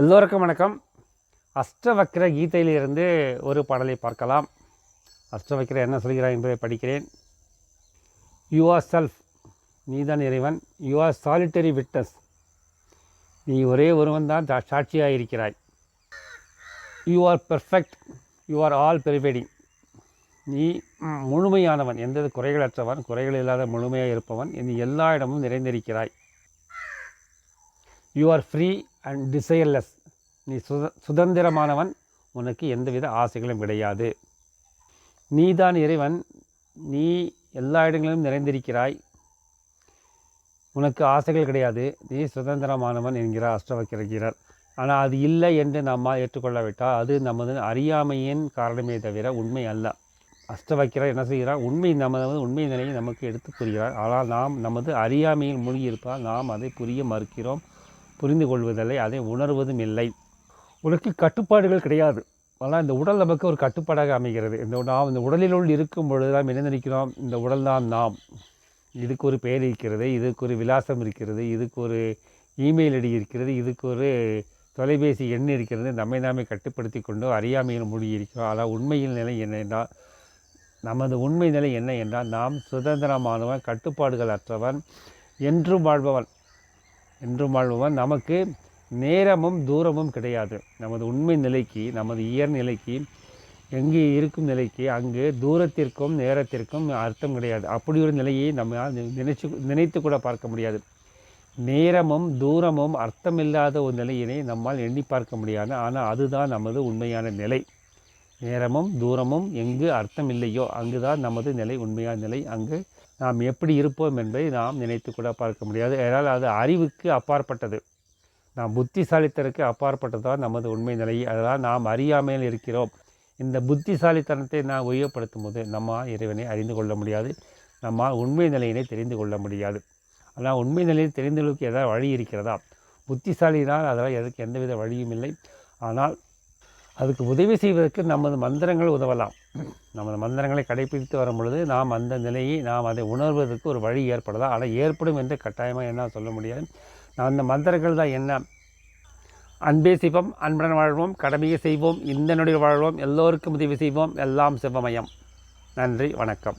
எல்லோருக்கும் வணக்கம். அஷ்டவக்ர கீதையிலிருந்து ஒரு பாடலை பார்க்கலாம். அஷ்டவக்ர என்ன சொல்கிறார் என்பதை படிக்கிறேன். யூ ஆர் செல்ஃப் நீதான் இறைவன். யூ ஆர் சாலிட்டரி விட்னஸ் நீ ஒரே ஒருவன் தான் சாட்சியாக இருக்கிறாய் you are perfect you are all pervading நீ முழுமையானவன். எந்த குறைகளற்றவன்? குறைகள் இல்லாத முழுமையாக இருப்பவன் நீ எல்லா இடமும் நிறைந்திருக்கிறாய். You are free and desireless நீ சுத சுதந்திரமானவன் உனக்கு எந்தவித ஆசைகளும் கிடையாது. நீதான் இறைவன் நீ எல்லா இடங்களிலும் நிறைந்திருக்கிறாய். உனக்கு ஆசைகள் கிடையாது. நீ சுதந்திரமானவன் என்கிறார் அஷ்டவக்கிரகிறார் ஆனால் அது இல்லை என்று நம்மால் ஏற்றுக்கொள்ளவிட்டால் அது நமது அறியாமையின் காரணமே தவிர உண்மை அல்ல. அஷ்டவக்கிரர் என்ன செய்கிறார்? உண்மை நமது உண்மை நிலையை நமக்கு எடுத்து புரிகிறார் ஆனால் நாம் நமது அறியாமையில் மூழ்கியிருப்பால் நாம் அதை புரிய மறுக்கிறோம். புரிந்து கொள்வதில்லை அதை உணர்வதும் இல்லை. உனக்கு கட்டுப்பாடுகள் கிடையாது. ஆனால் இந்த உடல் நமக்கு ஒரு கட்டுப்பாடாக அமைகிறது. இந்த நாம் இந்த உடலிலுள் இருக்கும் பொழுது நாம் என்ன நினைக்கிறோம்? இந்த உடல் தான் நாம். இதுக்கு ஒரு பெயர் இருக்கிறது இதுக்கு ஒரு விலாசம் இருக்கிறது இதுக்கு ஒரு இமெயில் ஐடி இருக்கிறது இதுக்கு ஒரு தொலைபேசி எண் இருக்கிறது. நம்மை நாமே கட்டுப்படுத்தி கொண்டு அறியாமையில் மூழ்கியிருக்கிறோம் ஆனால் உண்மையில் நிலை என்ன என்றால் நமது உண்மை நிலை என்ன என்றால் நாம் சுதந்திரமானவன் கட்டுப்பாடுகள் அற்றவன் என்றும் வாழ்பவன். என்றும் வாழ்பவன் நமக்கு நேரமும் தூரமும் கிடையாது. நமது உண்மை நிலைக்கு நமது இயற் நிலைக்கு எங்கே இருக்கும் நிலைக்கு அங்கு தூரத்திற்கும் நேரத்திற்கும் அர்த்தம் கிடையாது. அப்படி ஒரு நிலையை நம்ம நினைச்சு நினைத்து கூட பார்க்க முடியாது. நேரமும் தூரமும் அர்த்தமில்லாத ஒரு நிலையினை நம்மால் எண்ணி பார்க்க முடியாது. ஆனால் அதுதான் நமது உண்மையான நிலை. நேரமும் தூரமும் எங்கு அர்த்தம் இல்லையோ அங்குதான் நமது நிலை உண்மையான நிலை. அங்கு நாம் எப்படி இருப்போம் என்பதை நாம் நினைத்து கூட பார்க்க முடியாது. ஏனால் அது அறிவுக்கு அப்பாற்பட்டது. நாம் புத்திசாலித்தனுக்கு அப்பாற்பட்டதான் நமது உண்மை நிலை. அதனால் நாம் அறியாமையில் இருக்கிறோம். இந்த புத்திசாலித்தனத்தை நாம் உபயோகப்படுத்தும் போது நம்மால் இறைவனை அறிந்து கொள்ள முடியாது. நம்மால் உண்மை நிலையினை தெரிந்து கொள்ள முடியாது. ஆனால் உண்மை நிலையை தெரிந்து கொள்வதற்கு ஏதாவது வழி இருக்கிறதா? புத்திசாலினால் அதனால் எதற்கு எந்தவித வழியும் இல்லை. ஆனால் அதுக்கு உதவி செய்வதற்கு நமது மந்திரங்கள் உதவலாம். நமது மந்திரங்களை கடைபிடித்து வரும் பொழுது நாம் அந்த நிலையை நாம் அதை உணர்வதற்கு ஒரு வழி ஏற்படலாம். ஆனால் ஏற்படும் என்று கட்டாயமாக என்ன சொல்ல முடியாது. நான் அந்த மந்திரங்கள் தான் என்ன? அன்பே சிவம் அன்புடன் வாழ்வோம் கடமையை செய்வோம் இந்த நொடியில் வாழ்வோம் எல்லோருக்கும் உதவி செய்வோம். எல்லாம் சிவமயம் நன்றி வணக்கம்.